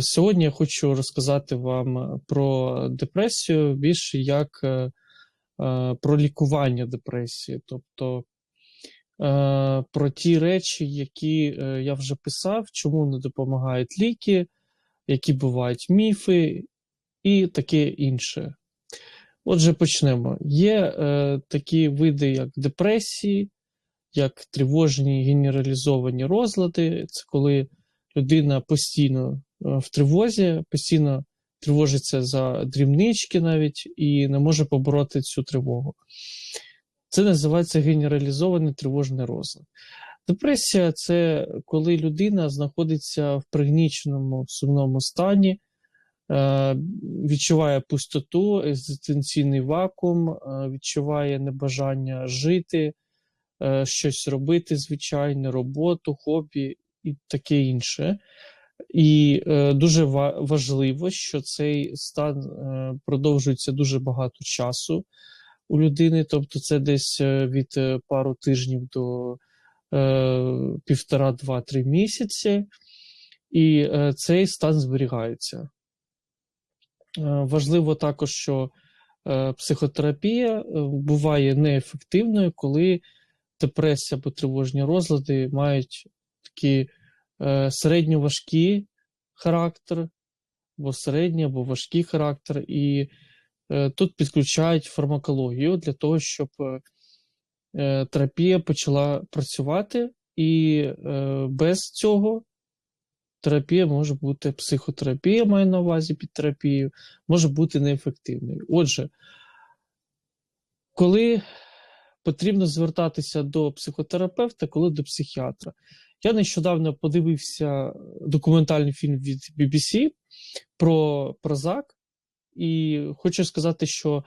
Сьогодні я хочу розказати вам про депресію більше як е, е, про лікування депресії, тобто е, про ті речі, які е, я вже писав, чому не допомагають ліки, які бувають міфи і таке інше. Отже, почнемо. Є е, такі види, як депресії, як тривожні генералізовані розлади. Це коли людина постійно е, в тривозі, постійно тривожиться за дрібнички навіть і не може побороти цю тривогу. Це називається генералізований тривожний розлад. Депресія це коли людина знаходиться в пригніченому сумному стані, е, відчуває пустоту, екзистенційний вакуум, е, відчуває небажання жити, е, щось робити, звичайно, роботу, хобі і таке інше. І е, дуже важливо, що цей стан е, продовжується дуже багато часу у людини, тобто це десь е, від е, пару тижнів до е, півтора, два-три місяці, і е, цей стан зберігається. Е, важливо також, що е, психотерапія е, буває неефективною, коли депресія або тривожні розлади мають такі середньоважкий характер, або середній, або важкий характер, і е, тут підключають фармакологію для того, щоб е, е, терапія почала працювати, і е, без цього терапія може бути психотерапія, маю на увазі під терапією, може бути неефективною. Отже, коли потрібно звертатися до психотерапевта, коли до психіатра. Я нещодавно подивився документальний фільм від BBC про Прозак, і хочу сказати, що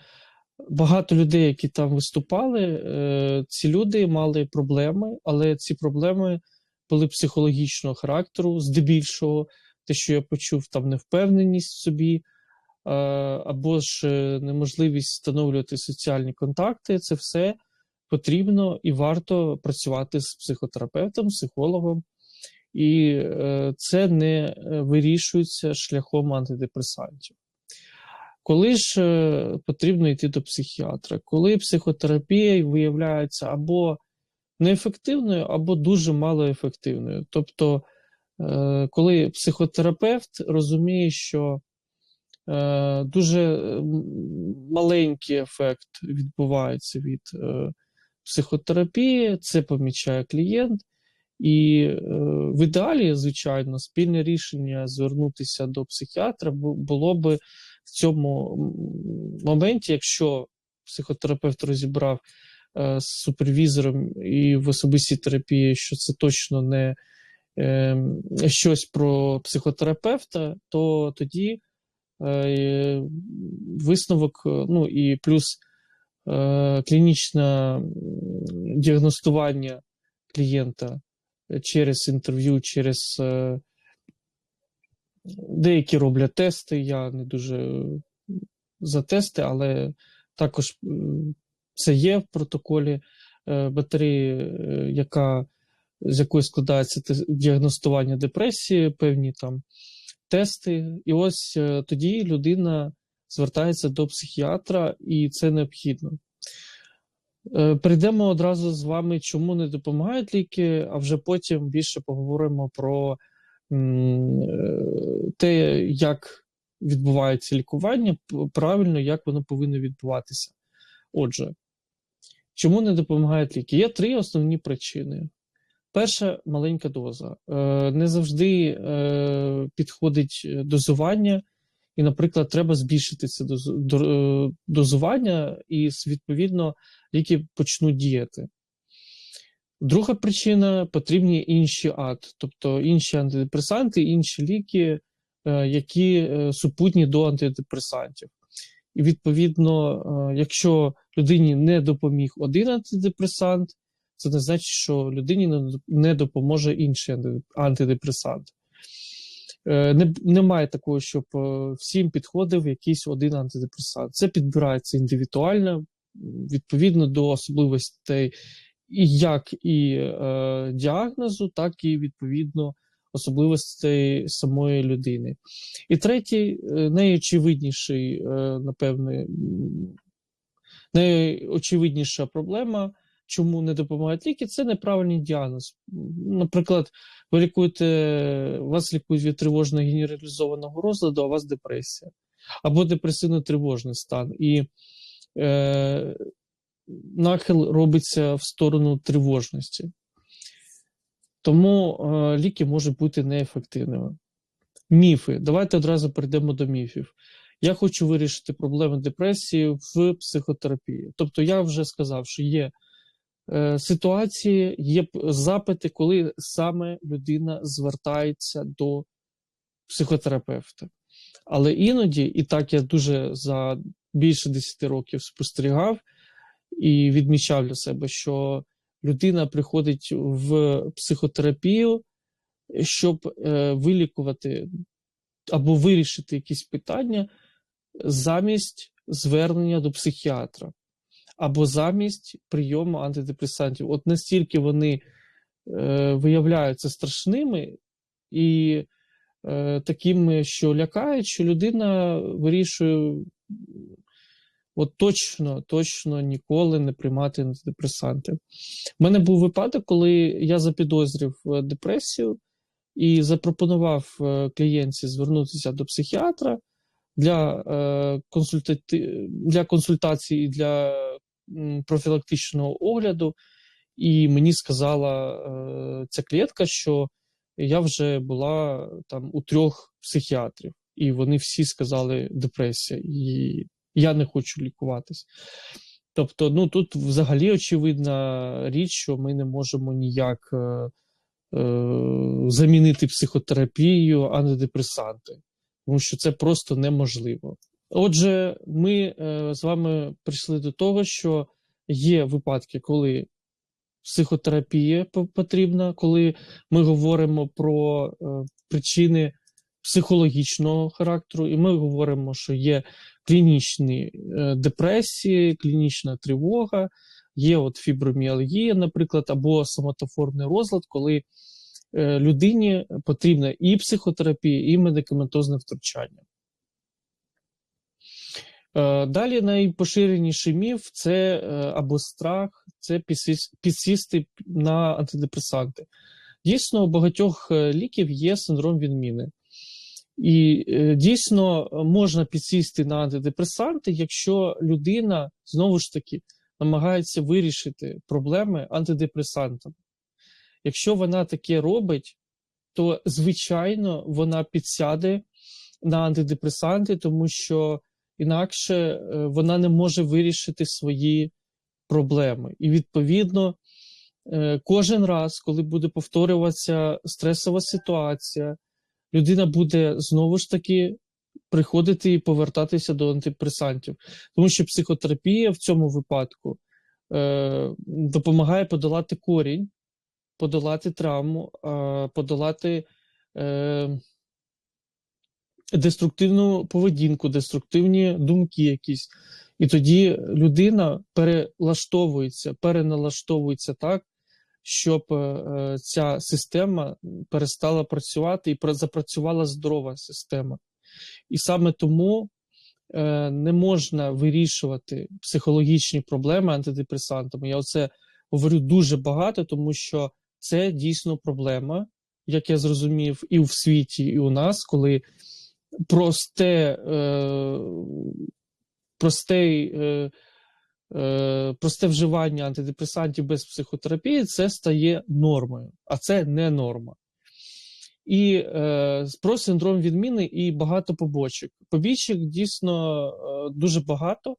багато людей, які там виступали, е, ці люди мали проблеми, але ці проблеми були психологічного характеру, здебільшого, те, що я почув, там невпевненість в собі, е, або ж е, неможливість встановлювати соціальні контакти. Це все потрібно і варто працювати з психотерапевтом, психологом, і е, це не е, вирішується шляхом антидепресантів. Коли ж е, потрібно йти до психіатра, коли психотерапія виявляється або неефективною, або дуже малоефективною. Тобто, коли психотерапевт розуміє, що дуже маленький ефект відбувається від психотерапії, це помічає клієнт, і е, в ідеалі, звичайно, спільне рішення звернутися до психіатра було би в цьому моменті, якщо психотерапевт розібрав е, з супервізором і в особистій терапії, що це точно не е, щось про психотерапевта, то тоді е, висновок, ну і плюс клінічне діагностування клієнта через інтерв'ю, через е, деякі роблять тести. Я не дуже за тести, але також це є в протоколі е, батареї, е, яка, з якої складається діагностування депресії, певні там тести. І ось е, тоді людина звертається до психіатра, і це необхідно. Е, Перейдемо одразу з вами, чому не допомагають ліки, а вже потім більше поговоримо про е, те, як відбувається лікування, правильно, як воно повинно відбуватися. Отже, чому не допомагають ліки? Є три основні причини. Перша маленька доза. Е, Не завжди підходить дозування, і, наприклад, треба збільшити це е, дозування, і відповідно ліки почнуть діяти. Друга причина потрібні інші ад, тобто інші антидепресанти, інші ліки, е, які е, супутні до антидепресантів. І відповідно, якщо людині не допоміг один антидепресант, це не значить, що людині не допоможе інший антидепресант. Е, Не, немає такого, щоб е, всім підходив якийсь один антидепресант. Це підбирається індивідуально, відповідно до особливостей і як і е, діагнозу, так і відповідно особливостей самої людини. І третій, е, найочевидніший, е, напевне, найочевидніша проблема, чому не допомагають ліки, це неправильний діагноз. Наприклад, ви лікуєте, вас лікують від тривожного генералізованого розладу, а у вас депресія або депресивно-тривожний стан. І е, нахил робиться в сторону тривожності. Тому е, ліки можуть бути неефективними. Міфи. Давайте одразу перейдемо до міфів. Я хочу вирішити проблеми депресії в психотерапії. Тобто, я вже сказав, що є ситуації, є запити, коли саме людина звертається до психотерапевта. Але іноді, і так я дуже за більше 10 років спостерігав і відмічав для себе, що людина приходить в психотерапію, щоб е, вилікувати або вирішити якісь питання замість звернення до психіатра, або замість прийому антидепресантів. От настільки вони е, виявляються страшними і е, такими, що лякають, що людина вирішує от точно, точно ніколи не приймати антидепресанти. У мене був випадок, коли я запідозрив е, депресію і запропонував е, клієнтці звернутися до психіатра для, е, консультати... для консультації і для профілактичного огляду. І мені сказала ця клієнтка, що я вже була там у трьох психіатрів, і вони всі сказали депресія, і я не хочу лікуватись. Тобто, ну тут взагалі очевидна річ, що ми не можемо ніяк е, е, замінити психотерапію, антидепресанти, тому що це просто неможливо. Отже, ми е, з вами прийшли до того, що є випадки, коли психотерапія потрібна, коли ми говоримо про е, причини психологічного характеру, і ми говоримо, що є клінічні е, депресії, клінічна тривога, є от фіброміалгія, наприклад, або соматоформний розлад, коли людині потрібна і психотерапія, і медикаментозне втручання. Е, Далі найпоширеніший міф це е, або страх, це підсісти на антидепресанти. Дійсно, у багатьох е, ліків є синдром відміни. І дійсно можна підсісти на антидепресанти, якщо людина знову ж таки намагається вирішити проблеми антидепресантами. Якщо вона таке робить, то звичайно вона підсяде на антидепресанти, тому що інакше е, вона не може вирішити свої проблеми. І відповідно, е, кожен раз, коли буде повторюватися стресова ситуація, людина буде знову ж таки приходити і повертатися до антидепресантів. Тому що психотерапія в цьому випадку е, допомагає подолати корінь, подолати травму, подолати деструктивну поведінку, деструктивні думки якісь. І тоді людина перелаштовується, переналаштовується так, щоб е, е, ця система перестала працювати і пра- запрацювала здорова система. І саме тому е, не можна вирішувати психологічні проблеми антидепресантами. Я оце говорю дуже багато, тому що це дійсно проблема, як я зрозумів, і в світі, і у нас, коли просте, е, простий, е, е, просте вживання антидепресантів без психотерапії це стає нормою, а це не норма. І е, про синдром відміни і багато побочок. Побічок дійсно е, дуже багато,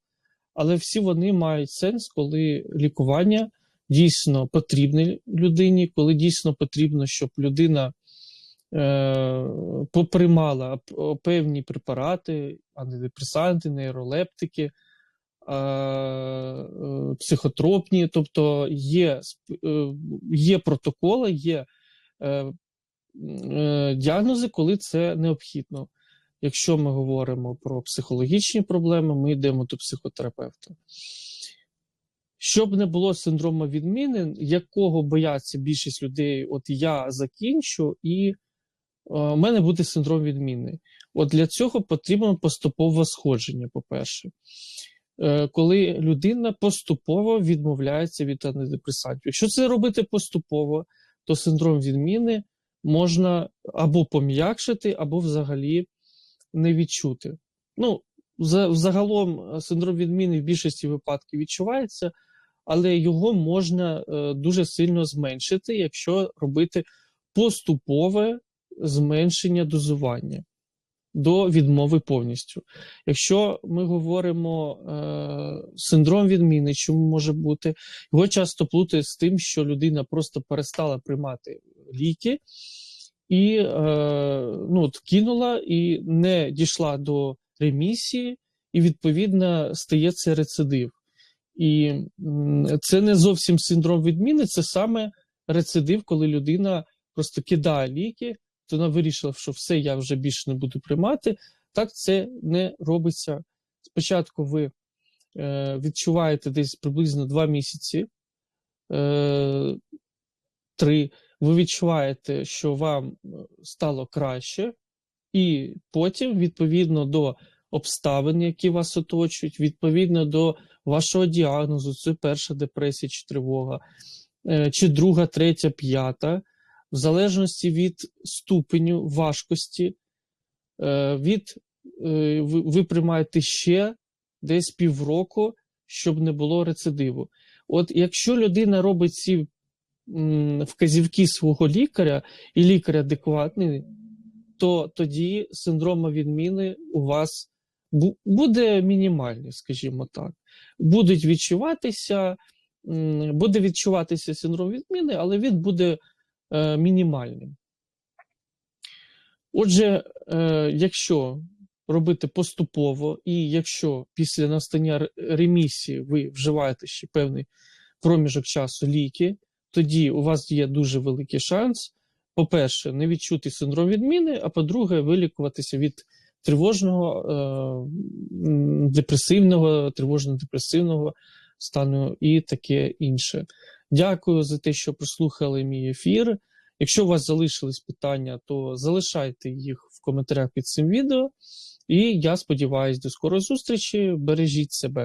але всі вони мають сенс, коли лікування дійсно потрібне людині, коли дійсно потрібно, щоб людина поприймала певні препарати, антидепресанти, нейролептики, е, е, психотропні, тобто є, е, є протоколи, є е, е, діагнози, коли це необхідно. Якщо ми говоримо про психологічні проблеми, ми йдемо до психотерапевта. Щоб не було синдрому відміни, якого бояться більшість людей, от я закінчу і мене буде синдром відміни. От для цього потрібно поступове сходження, по-перше. Е, Коли людина поступово відмовляється від антидепресантів. Якщо це робити поступово, то синдром відміни можна або пом'якшити, або взагалі не відчути. Ну, загалом е, синдром відміни в більшості випадків відчувається, але його можна е, дуже сильно зменшити, якщо робити поступове зменшення дозування до відмови повністю. Якщо ми говоримо е, синдром відміни, чому може бути, його часто плутають з тим, що людина просто перестала приймати ліки і е, ну, от, кинула і не дійшла до ремісії, і відповідно стає це рецидив. І це не зовсім синдром відміни, це саме рецидив, коли людина просто кидає ліки, то вона вирішила, що все, я вже більше не буду приймати. Так це не робиться. Спочатку ви е, відчуваєте десь приблизно 2 місяці, е, 3, ви відчуваєте, що вам е, стало краще, і потім, відповідно до обставин, які вас оточують, відповідно до вашого діагнозу, це перша депресія чи тривога, е, чи друга, третя, п'ята, в залежності від ступеню важкості, е, від, е, ви, приймаєте ще десь півроку, щоб не було рецидиву. От якщо людина робить ці вказівки свого лікаря, і лікар адекватний, то тоді синдрома відміни у вас буде мінімальний, скажімо так. Будуть відчуватися, буде відчуватися синдром відміни, але він буде мінімальним. Отже, е, якщо робити поступово, і якщо після настання ремісії ви вживаєте ще певний проміжок часу ліки, тоді у вас є дуже великий шанс, по-перше, не відчути синдром відміни, а по-друге, вилікуватися від тривожного, е, депресивного, тривожно-депресивного стану і таке інше. Дякую за те, що прослухали мій ефір. Якщо у вас залишились питання, то залишайте їх в коментарях під цим відео. І я сподіваюся, до скорої зустрічі. Бережіть себе.